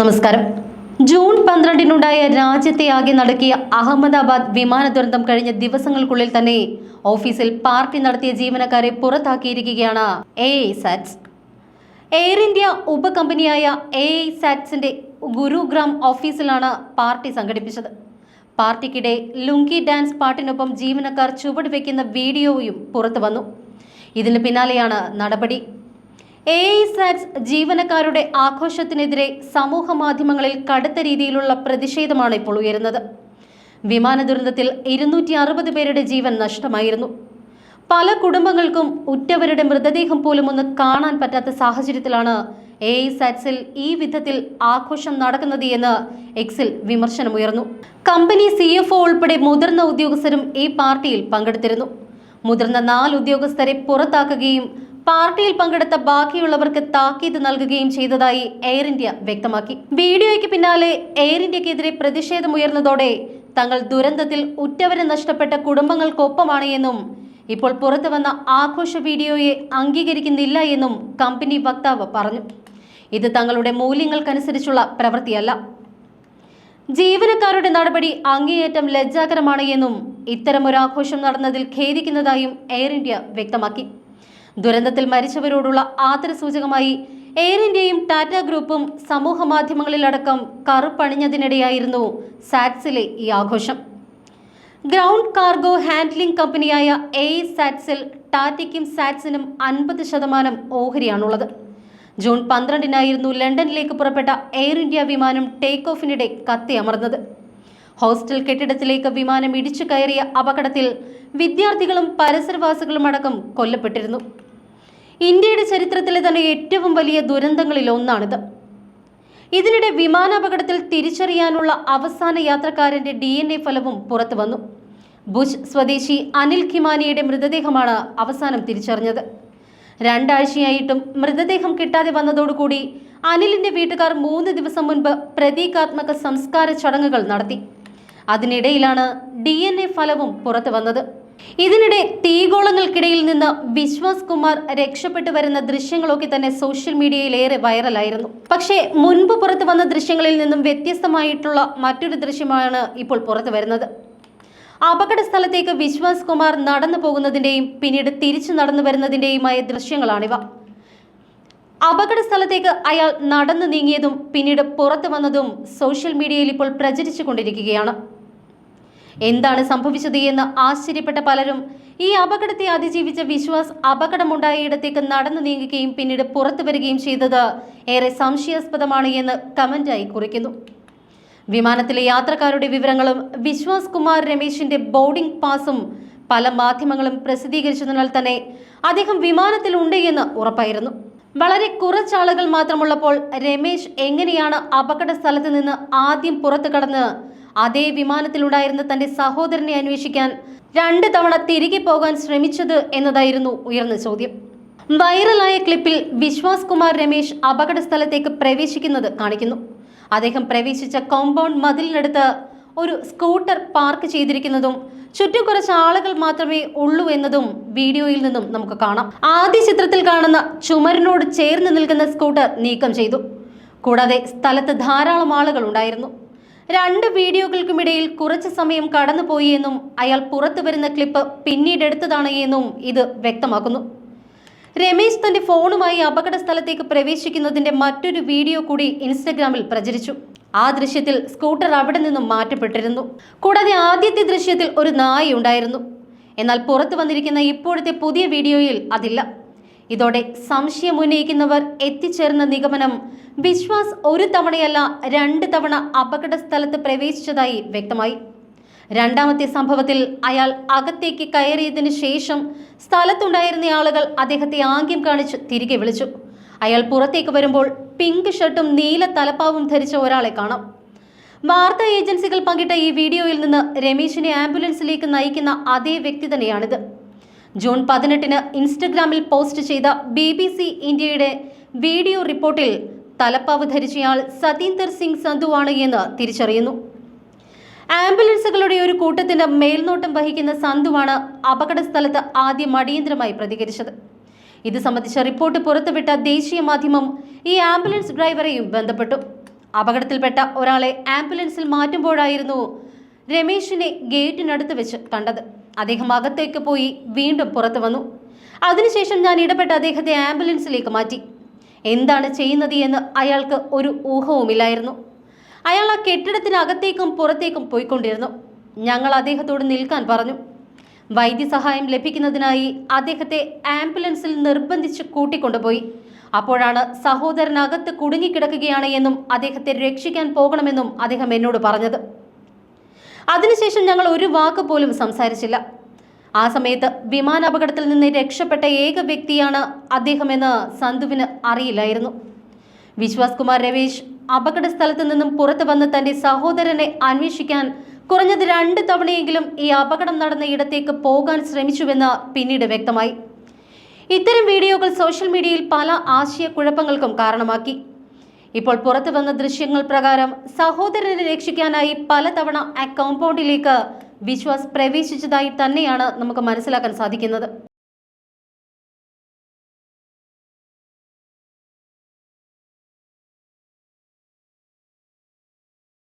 നമസ്കാരം. ജൂൺ പന്ത്രണ്ടിനുണ്ടായ രാജ്യത്തെ ആകെ നടക്കിയ അഹമ്മദാബാദ് വിമാന ദുരന്തം കഴിഞ്ഞ ദിവസങ്ങൾക്കുള്ളിൽ തന്നെ ഓഫീസിൽ പാർട്ടി നടത്തിയ ജീവനക്കാരെ പുറത്താക്കിയിരിക്കുകയാണ് എ സാറ്റ്സ് എയർ ഇന്ത്യ ഉപകമ്പനിയായ എ സാറ്റ്സിന്റെ ഗുരുഗ്രാം ഓഫീസിലാണ് പാർട്ടി സംഘടിപ്പിച്ചത്. പാർട്ടിക്കിടെ ലുങ്കി ഡാൻസ് പാട്ടിനൊപ്പം ജീവനക്കാർ ചുവട് വയ്ക്കുന്ന വീഡിയോയും പുറത്തു വന്നു ഇതിന് പിന്നാലെയാണ് നടപടി. എ ഐ സാറ്റ്സ് ജീവനക്കാരുടെ ആഘോഷത്തിനെതിരെ സമൂഹ മാധ്യമങ്ങളിൽ കടുത്ത രീതിയിലുള്ള പ്രതിഷേധമാണ് ഇപ്പോൾ ഉയരുന്നത്. വിമാന ദുരന്തത്തിൽ ഇരുന്നൂറ്റി അറുപത് പേരുടെ ജീവൻ നഷ്ടമായിരുന്നു. പല കുടുംബങ്ങൾക്കും ഉറ്റവരുടെ മൃതദേഹം പോലും ഒന്ന് കാണാൻ പറ്റാത്ത സാഹചര്യത്തിലാണ് എ ഐ സാറ്റ്സിൽ ഈ വിധത്തിൽ ആഘോഷം നടക്കുന്നത് എന്ന് എക്സിൽ വിമർശനമുയർന്നു. കമ്പനി സി എഫ് ഉൾപ്പെടെ മുതിർന്ന ഉദ്യോഗസ്ഥരും ഈ പാർട്ടിയിൽ പങ്കെടുത്തിരുന്നു. മുതിർന്ന നാല് ഉദ്യോഗസ്ഥരെ പുറത്താക്കുകയും പാർട്ടിയിൽ പങ്കെടുത്ത ബാക്കിയുള്ളവർക്ക് താക്കീത് നൽകുകയും ചെയ്തതായി എയർ ഇന്ത്യ വ്യക്തമാക്കി. വീഡിയോയ്ക്ക് പിന്നാലെ എയർ ഇന്ത്യക്കെതിരെ പ്രതിഷേധമുയർന്നതോടെ തങ്ങൾ ദുരന്തത്തിൽ ഉറ്റവരെ നഷ്ടപ്പെട്ട കുടുംബങ്ങൾക്കൊപ്പമാണ് എന്നും ഇപ്പോൾ പുറത്തു വന്ന ആഘോഷ വീഡിയോയെ അംഗീകരിക്കുന്നില്ല എന്നും കമ്പനി വക്താവ് പറഞ്ഞു. ഇത് തങ്ങളുടെ മൂല്യങ്ങൾക്കനുസരിച്ചുള്ള പ്രവൃത്തിയല്ല. ജീവനക്കാരുടെ നടപടി അങ്ങേയറ്റം ലജ്ജാകരമാണ് എന്നും ഇത്തരമൊരു ആഘോഷം നടന്നതിൽ ഖേദിക്കുന്നതായും എയർ ഇന്ത്യ വ്യക്തമാക്കി. ദുരന്തത്തിൽ മരിച്ചവരോടുള്ള ആദരസൂചകമായി എയർ ഇന്ത്യയും ടാറ്റ ഗ്രൂപ്പും സമൂഹ മാധ്യമങ്ങളിലടക്കം കറുപ്പണിഞ്ഞതിനിടെയായിരുന്നു സാറ്റ്സിലെ ഈ ആഘോഷം. ഗ്രൗണ്ട് കാർഗോ ഹാൻഡ്ലിംഗ് കമ്പനിയായ എ സാറ്റ്സിൽ ടാറ്റയ്ക്കും സാറ്റ്സിനും അൻപത് ശതമാനം ഓഹരിയാണുള്ളത്. ജൂൺ പന്ത്രണ്ടിനായിരുന്നു ലണ്ടനിലേക്ക് പുറപ്പെട്ട എയർ ഇന്ത്യ വിമാനം ടേക്ക് ഓഫിനിടെ കത്തിയമർന്നത്. ഹോസ്റ്റൽ കെട്ടിടത്തിലേക്ക് വിമാനം ഇടിച്ചു കയറിയ അപകടത്തിൽ വിദ്യാർത്ഥികളും പരിസരവാസികളും അടക്കം കൊല്ലപ്പെട്ടിരുന്നു. ഇന്ത്യയുടെ ചരിത്രത്തിലെ തന്നെ ഏറ്റവും വലിയ ദുരന്തങ്ങളിൽ ഒന്നാണിത്. ഇതിനിടെ വിമാനാപകടത്തിൽ തിരിച്ചറിയാനുള്ള അവസാന യാത്രക്കാരന്റെ ഡി എൻ എ ഫലവും പുറത്തു വന്നു. ബുഷ് സ്വദേശി അനിൽ ഖിമാനിയുടെ മൃതദേഹമാണ് അവസാനം തിരിച്ചറിഞ്ഞത്. രണ്ടാഴ്ചയായിട്ടും മൃതദേഹം കിട്ടാതെ വന്നതോടുകൂടി അനിലിന്റെ വീട്ടുകാർ മൂന്ന് ദിവസം മുൻപ് പ്രതീകാത്മക സംസ്കാര ചടങ്ങുകൾ നടത്തി. അതിനിടയിലാണ് ഡി ഫലവും പുറത്തു വന്നത്. ഇതിനിടെ തീഗോളങ്ങൾക്കിടയിൽ നിന്ന് വിശ്വാസ് കുമാർ രക്ഷപ്പെട്ടു വരുന്ന ദൃശ്യങ്ങളൊക്കെ തന്നെ സോഷ്യൽ മീഡിയയിൽ ഏറെ വൈറലായിരുന്നു. പക്ഷേ മുൻപ് പുറത്തു വന്ന ദൃശ്യങ്ങളിൽ നിന്നും വ്യത്യസ്തമായിട്ടുള്ള മറ്റൊരു ദൃശ്യമാണ് ഇപ്പോൾ പുറത്തു വരുന്നത്. അപകട സ്ഥലത്തേക്ക് വിശ്വാസ് കുമാർ നടന്നു പോകുന്നതിന്റെയും പിന്നീട് തിരിച്ചു നടന്നു വരുന്നതിന്റെയുമായ ദൃശ്യങ്ങളാണിവ. അപകട സ്ഥലത്തേക്ക് അയാൾ നടന്നു നീങ്ങിയതും പിന്നീട് പുറത്തു വന്നതും സോഷ്യൽ മീഡിയയിൽ ഇപ്പോൾ പ്രചരിച്ചു കൊണ്ടിരിക്കുകയാണ്. എന്താണ് സംഭവിച്ചത് എന്ന് ആശ്ചര്യപ്പെട്ട പലരും. ഈ അപകടത്തെ അതിജീവിച്ച വിശ്വാസ് അപകടമുണ്ടായ ഇടത്തേക്ക് നടന്നു നീങ്ങുകയും പിന്നീട് പുറത്തു വരികയും ചെയ്തത് ഏറെ സംശയാസ്പദമാണ് എന്ന് കമന്റായി കുറിക്കുന്നു. വിമാനത്തിലെ യാത്രക്കാരുടെ വിവരങ്ങളും വിശ്വാസ് കുമാർ രമേശിന്റെ ബോർഡിംഗ് പാസും പല മാധ്യമങ്ങളും പ്രസിദ്ധീകരിച്ചതിനാൽ തന്നെ അദ്ദേഹം വിമാനത്തിൽ ഉണ്ട് എന്ന് ഉറപ്പായിരുന്നു. വളരെ കുറച്ചാളുകൾ മാത്രമുള്ളപ്പോൾ രമേശ് എങ്ങനെയാണ് അപകട സ്ഥലത്ത് നിന്ന് ആദ്യം പുറത്തു കടന്ന് അതേ വിമാനത്തിലുണ്ടായിരുന്ന തന്റെ സഹോദരനെ അന്വേഷിക്കാൻ രണ്ട് തവണ തിരികെ പോകാൻ ശ്രമിച്ചത് എന്നതായിരുന്നു ഉയർന്ന ചോദ്യം. വൈറലായ ക്ലിപ്പിൽ വിശ്വാസ് കുമാർ രമേശ് അപകട സ്ഥലത്തേക്ക് പ്രവേശിക്കുന്നത് കാണിക്കുന്നു. അദ്ദേഹം പ്രവേശിച്ച കോമ്പൗണ്ട് മതിലിനടുത്ത് ഒരു സ്കൂട്ടർ പാർക്ക് ചെയ്തിരിക്കുന്നതും ചുറ്റും കുറച്ച് ആളുകൾ മാത്രമേ ഉള്ളൂ എന്നതും വീഡിയോയിൽ നിന്നും നമുക്ക് കാണാം. ആദ്യ ചിത്രത്തിൽ കാണുന്ന ചുമരിനോട് ചേർന്ന് നിൽക്കുന്ന സ്കൂട്ടർ നീക്കം ചെയ്തു. കൂടാതെ സ്ഥലത്ത് ധാരാളം ആളുകൾ ഉണ്ടായിരുന്നു. രണ്ട് വീഡിയോകൾക്കുമിടയിൽ കുറച്ച് സമയം കടന്നുപോയി എന്നും അയാൾ പുറത്തു വരുന്ന ക്ലിപ്പ് പിന്നീട് എടുത്തതാണ് എന്നും ഇത് വ്യക്തമാക്കുന്നു. രമേശ് തന്റെ ഫോണുമായി അപകട സ്ഥലത്തേക്ക് പ്രവേശിക്കുന്നതിന്റെ മറ്റൊരു വീഡിയോ കൂടി ഇൻസ്റ്റഗ്രാമിൽ പ്രചരിച്ചു. ആ ദൃശ്യത്തിൽ സ്കൂട്ടർ അവിടെ നിന്നും മാറ്റപ്പെട്ടിരുന്നു. കൂടാതെ ആദ്യത്തെ ദൃശ്യത്തിൽ ഒരു നായ ഉണ്ടായിരുന്നു എന്നാൽ പുറത്തു വന്നിരിക്കുന്ന ഇപ്പോഴത്തെ പുതിയ വീഡിയോയിൽ അതില്ല. ഇതോടെ സംശയമുന്നയിക്കുന്നവർ എത്തിച്ചേർന്ന നിഗമനം വിശ്വാസ് ഒരു തവണയല്ല രണ്ട് തവണ അപകട സ്ഥലത്ത് പ്രവേശിച്ചതായി വ്യക്തമായി. രണ്ടാമത്തെ സംഭവത്തിൽ അയാൾ അകത്തേക്ക് കയറിയതിനു ശേഷം സ്ഥലത്തുണ്ടായിരുന്ന ആളുകൾ അദ്ദേഹത്തെ ആംഗ്യം കാണിച്ച് തിരികെ വിളിച്ചു. അയാൾ പുറത്തേക്ക് വരുമ്പോൾ പിങ്ക് ഷർട്ടും നീല തലപ്പാവും ധരിച്ച ഒരാളെ കാണാം. വാർത്താ ഏജൻസികൾ പങ്കിട്ട ഈ വീഡിയോയിൽ നിന്ന് രമേശിനെ ആംബുലൻസിലേക്ക് നയിക്കുന്ന അതേ വ്യക്തി തന്നെയാണിത്. ജൂൺ പതിനെട്ടിന് ഇൻസ്റ്റഗ്രാമിൽ പോസ്റ്റ് ചെയ്ത ബി ബി സി ഇന്ത്യയുടെ വീഡിയോ റിപ്പോർട്ടിൽ തലപ്പാവ് ധരിച്ചയാൾ സതീന്ദർ സിംഗ് സന്ധുവാണ് എന്ന് തിരിച്ചറിയുന്നു. ആംബുലൻസുകളുടെ ഒരു കൂട്ടത്തിന്റെ മേൽനോട്ടം വഹിക്കുന്ന സന്ധുവാണ് അപകട സ്ഥലത്ത് ആദ്യം അടിയന്തരമായി പ്രതികരിച്ചത്. ഇത് സംബന്ധിച്ച റിപ്പോർട്ട് പുറത്തുവിട്ട ദേശീയ മാധ്യമം ഈ ആംബുലൻസ് ഡ്രൈവറെയും ബന്ധപ്പെട്ടു. അപകടത്തിൽപ്പെട്ട ഒരാളെ ആംബുലൻസിൽ മാറ്റുമ്പോഴായിരുന്നു രമേശിനെ ഗേറ്റിനടുത്ത് വെച്ച് കണ്ടത്. അദ്ദേഹം അകത്തേക്ക് പോയി വീണ്ടും പുറത്തു വന്നു. അതിനുശേഷം ഞാൻ ഇടപെട്ട് അദ്ദേഹത്തെ ആംബുലൻസിലേക്ക് മാറ്റി. എന്താണ് ചെയ്യുന്നത് എന്ന് അയാൾക്ക് ഒരു ഊഹവുമില്ലായിരുന്നു. അയാൾ ആ കെട്ടിടത്തിനകത്തേക്കും പുറത്തേക്കും പോയിക്കൊണ്ടിരുന്നു. ഞങ്ങൾ അദ്ദേഹത്തോട് നിൽക്കാൻ പറഞ്ഞു. വൈദ്യസഹായം ലഭിക്കുന്നതിനായി അദ്ദേഹത്തെ ആംബുലൻസിൽ നിർബന്ധിച്ച് കൂട്ടിക്കൊണ്ടുപോയി. അപ്പോഴാണ് സഹോദരനകത്ത് കുടുങ്ങിക്കിടക്കുകയാണ് എന്നും അദ്ദേഹത്തെ രക്ഷിക്കാൻ പോകണമെന്നും അദ്ദേഹം എന്നോട് പറഞ്ഞത്. അതിനുശേഷം ഞങ്ങൾ ഒരു വാക്ക് പോലും സംസാരിച്ചില്ല. ആ സമയത്ത് വിമാനാപകടത്തിൽ നിന്ന് രക്ഷപ്പെട്ട ഏക വ്യക്തിയാണ് അദ്ദേഹമെന്ന് സന്ധുവിന് അറിയില്ലായിരുന്നു. വിശ്വാസ് കുമാർ രവീഷ് അപകട സ്ഥലത്ത് നിന്നും പുറത്തു വന്ന് തന്റെ സഹോദരനെ അന്വേഷിക്കാൻ കുറഞ്ഞത് രണ്ട് തവണയെങ്കിലും ഈ അപകടം നടന്ന ഇടത്തേക്ക് പോകാൻ ശ്രമിച്ചുവെന്ന് പിന്നീട് വ്യക്തമായി. ഇത്തരം വീഡിയോകൾ സോഷ്യൽ മീഡിയയിൽ പല ആശയക്കുഴപ്പങ്ങൾക്കും കാരണമാക്കി. ഇപ്പോൾ പുറത്തു വന്ന ദൃശ്യങ്ങൾ പ്രകാരം സഹോദരനെ രക്ഷിക്കാനായി പലതവണ ആ കോമ്പൗണ്ടിലേക്ക് വിശ്വാസ് പ്രവേശിച്ചതായി തന്നെയാണ് നമുക്ക് മനസ്സിലാക്കാൻ സാധിക്കുന്നത്.